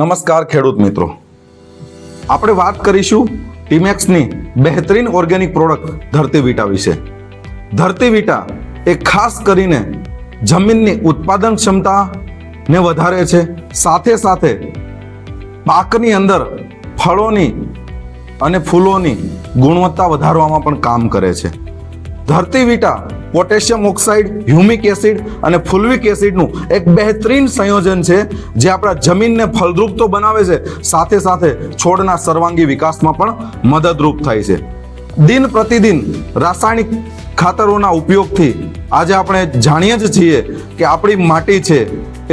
નમસ્કાર ખેડૂત મિત્રો. આપણે વાત કરીશું ટીમેક્સની બહેતરીન ઓર્ગેનિક પ્રોડક્ટ ધરતી વિટા વિશે. ધરતી વિટા એ ખાસ કરીને જમીનની ઉત્પાદન ક્ષમતાને વધારે છે. સાથે સાથે પાકની અંદર ફળોની અને ફૂલોની ગુણવત્તા વધારવામાં પણ કામ કરે છે. ધરતી વીટા પોટેશિયમ ઓક્સાઇડ, હ્યુમિક એસિડ અને ફુલ્વિક એસિડનું એક બહેતરીન સંયોજન છે, જે આપણા જમીનને ફળદ્રુપ તો બનાવે છે, સાથે સાથે છોડના સર્વાંગી વિકાસમાં પણ મદદરૂપ થાય છે. દિન પ્રતિદિન રાસાયણિક ખાતરોના ઉપયોગથી આજે આપણે જાણીએ જ છીએ કે આપણી માટી છે,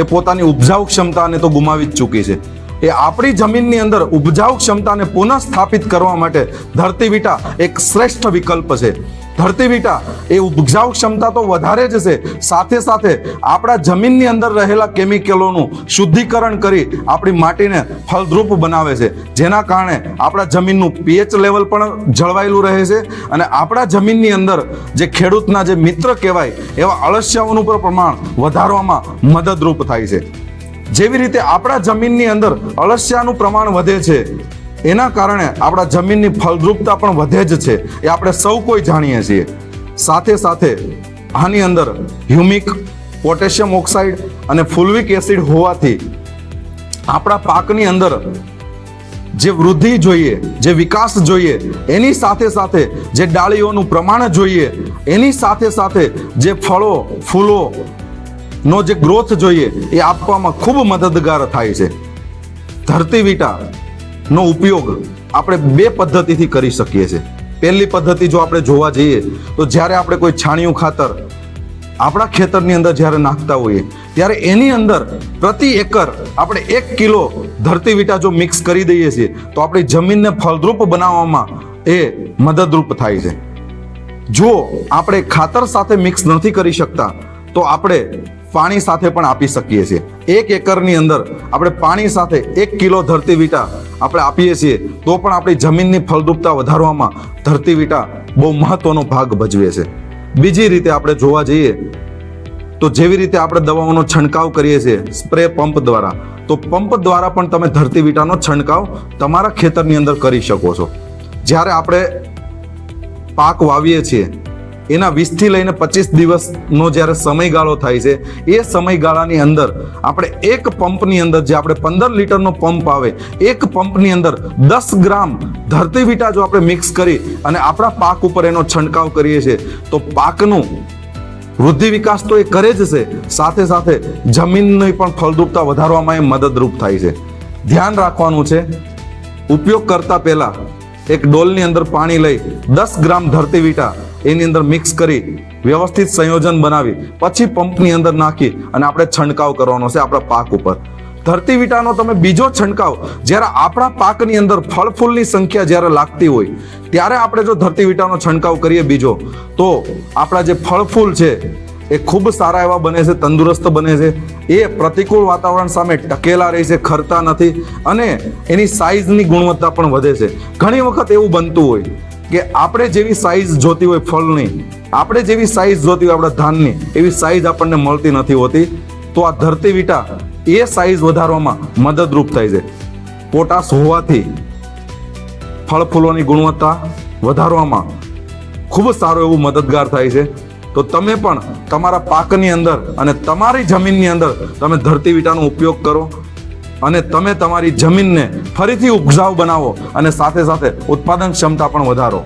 એ પોતાની ઉપજાઉ ક્ષમતાને તો ગુમાવી જ ચૂકી છે. એ આપણી જમીનની અંદર ઉપજાઉ ક્ષમતાને પુનઃ સ્થાપિત કરવા માટે ધરતી વિટા એક શ્રેષ્ઠ વિકલ્પ છે. ધરતી વિટા, એ ઉપજાઉ ક્ષમતા તો વધારે જ છે. સાથે સાથે આપણા જમીનની અંદર રહેલા કેમિકલોનું શુદ્ધિકરણ કરી આપણી માટીને ફળદ્રુપ બનાવે છે. જેના કારણે આપણા જમીનનું પીએચ લેવલ પણ જળવાયેલું રહે છે અને આપણા જમીનની અંદર જે ખેડૂતના જે મિત્ર કહેવાય, એવા અળસિયાઓનું પણ પ્રમાણ વધારવામાં મદદરૂપ થાય છે. જેવી રીતે આપણા જમીનની અંદર અળસિયાનું પ્રમાણ વધે છે એના કારણે આપણા જમીનની ફળદ્રુપતા પણ વધે જ છે. એ આપણે સૌ કોઈ જાણીએ છીએ. સાથે સાથે આની અંદર હ્યુમિક, પોટેશિયમ ઓક્સાઇડ અને ફુલ્વિક એસિડ હોવાથી આપણા પાકની અંદર જે વૃદ્ધિ જોઈએ, જે વિકાસ જોઈએ, એની સાથે સાથે જે ડાળીઓનું પ્રમાણ જોઈએ, એની સાથે સાથે જે ફળો, ફૂલો નો જે ગ્રોથ જોઈએ, એ આપવામાં ખૂબ મદદગાર થાય છે. ધરતી વિટા નો ઉપયોગ આપણે બે પદ્ધતિથી કરી શકીએ છીએ. પહેલી પદ્ધતિ જો આપણે જોવા જઈએ, તો જ્યારે આપણે કોઈ છાણિયું ખાતર આપણા ખેતરની અંદર જ્યારે નાખતા હોઈએ, ત્યારે એની અંદર પ્રતિ એકર આપણે એક કિલો ધરતી વિટા જો મિક્સ કરી દઈએ છીએ, તો આપણી જમીનને ફળદ્રુપ બનાવવામાં એ મદદરૂપ થાય છે. જો આપણે ખાતર સાથે મિક્સ નથી કરી શકતા, તો આપણે પાણી સાથે પણ આપી શકીએ છીએ. એક એકરની અંદર આપણે પાણી સાથે એક કિલો ધરતી વિટા આપણે આપીએ છીએ, તો પણ આપણી જમીનની ફળદ્રુપતા વધારવામાં ધરતી વિટા બહુ મહત્વનો ભાગ ભજવે છે. બીજી રીતે આપણે જોવા જઈએ, તો જેવી રીતે આપણે દવાઓનો છંટકાવ કરીએ છીએ, સ્પ્રે પંપ દ્વારા, તો પંપ દ્વારા પણ તમે ધરતી વિટાનો છંટકાવ તમારા ખેતરની અંદર કરી શકો છો. જ્યારે આપણે પાક વાવીએ છીએ એના વીસથી લઈને પચીસ દિવસનો જ્યારે સમયગાળો થાય છે, એ સમયગાળાની અંદર આપણે એક પંપની અંદર જે આપણે પંદર લીટરનો પંપ આવે, એક પંપની અંદર દસ ગ્રામ ધરતી વિટા જો આપણે મિક્સ કરી અને આપણા પાક ઉપર એનો છંટકાવ કરીએ છીએ, તો પાકનું વૃદ્ધિ વિકાસ તો એ કરે જ છે. સાથે સાથે જમીનની પણ ફળદ્રુપતા વધારવામાં એ મદદરૂપ થાય છે. ધ્યાન રાખવાનું છે, ઉપયોગ કરતા પહેલા એક ડોલની અંદર પાણી લઈ દસ ગ્રામ ધરતી વિટા એની અંદર મિક્સ કરી વ્યવસ્થિત સંયોજન બનાવી, પછી પંપની અંદર નાખી અને આપણે છંટકાવ કરવાનો છે આપણા પાક ઉપર. ધરતી વિટાનો તમે બીજો છંટકાવ, જ્યારે આપણા પાકની અંદર ફળ ફૂલની સંખ્યા જ્યારે લાગતી હોય, ત્યારે આપણે જો ધરતી વિટાનો છંટકાવ કરીએ બીજો, તો આપણા જે ફળ ફૂલ છે, એ ખૂબ સારા એવા બને છે, તંદુરસ્ત બને છે. એ પ્રતિકૂળ વાતાવરણ સામે ટકેલા રહે છે, ખરતા નથી અને એની સાઇઝની ગુણવત્તા પણ વધે છે. ઘણી વખત એવું બનતું હોય કે આપણે જેવી સાઈઝ જોતી હોય ફળની આપણે જેવી સાઈઝ જોતી હોય આપણા ધાનની, એવી સાઈઝ આપણને મળતી નથી હોતી. તો આ ધરતી વિટા એ સાઈઝ વધારવામાં મદદરૂપ થાય છે. પોટાશ હોવાથી ફળ ફૂલોની ગુણવત્તા વધારવામાં ખૂબ સારું એવું મદદગાર થાય છે. તો તમે પણ તમારા પાકની અંદર અને તમારી જમીનની અંદર તમે ધરતી વિટાનો ઉપયોગ કરો. અને તમે તમારી જમીનને ફરીથી ઉપજાઉ બનાવો અને સાથે સાથે ઉત્પાદન ક્ષમતા પણ વધારો.